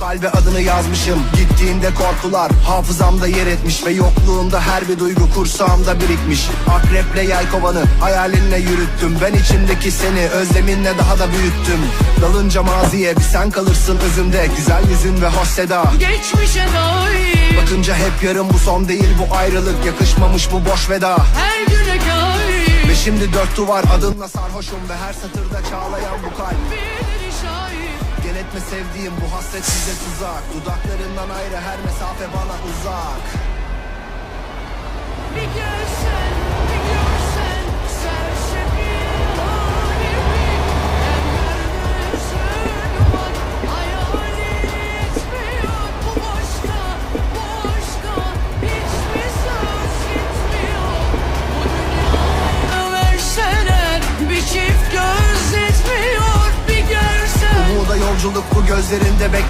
kalbe adını yazmışım. Gittiğinde korkular hafızamda yer etmiş Ve yokluğunda her bir duygu kursağımda birikmiş. Akreple yelkovanı hayalinle yürüttüm. Ben içimdeki seni özleminle daha da büyüttüm. Dalınca maziye bir sen kalırsın özümde. Güzel yüzün ve hoş seda. Geçmişe dair. Bakınca hep yarım bu son değil bu ayrılık Yakışmamış bu boş veda. Her güne kair Ve şimdi dört duvar adınla sarhoşum Ve her satırda çağlayan bu kalp etme sevdiğim bu hasret size tuzak. Dudaklarından ayrı her mesafe bana uzak yolculuk bu gözlerinde bek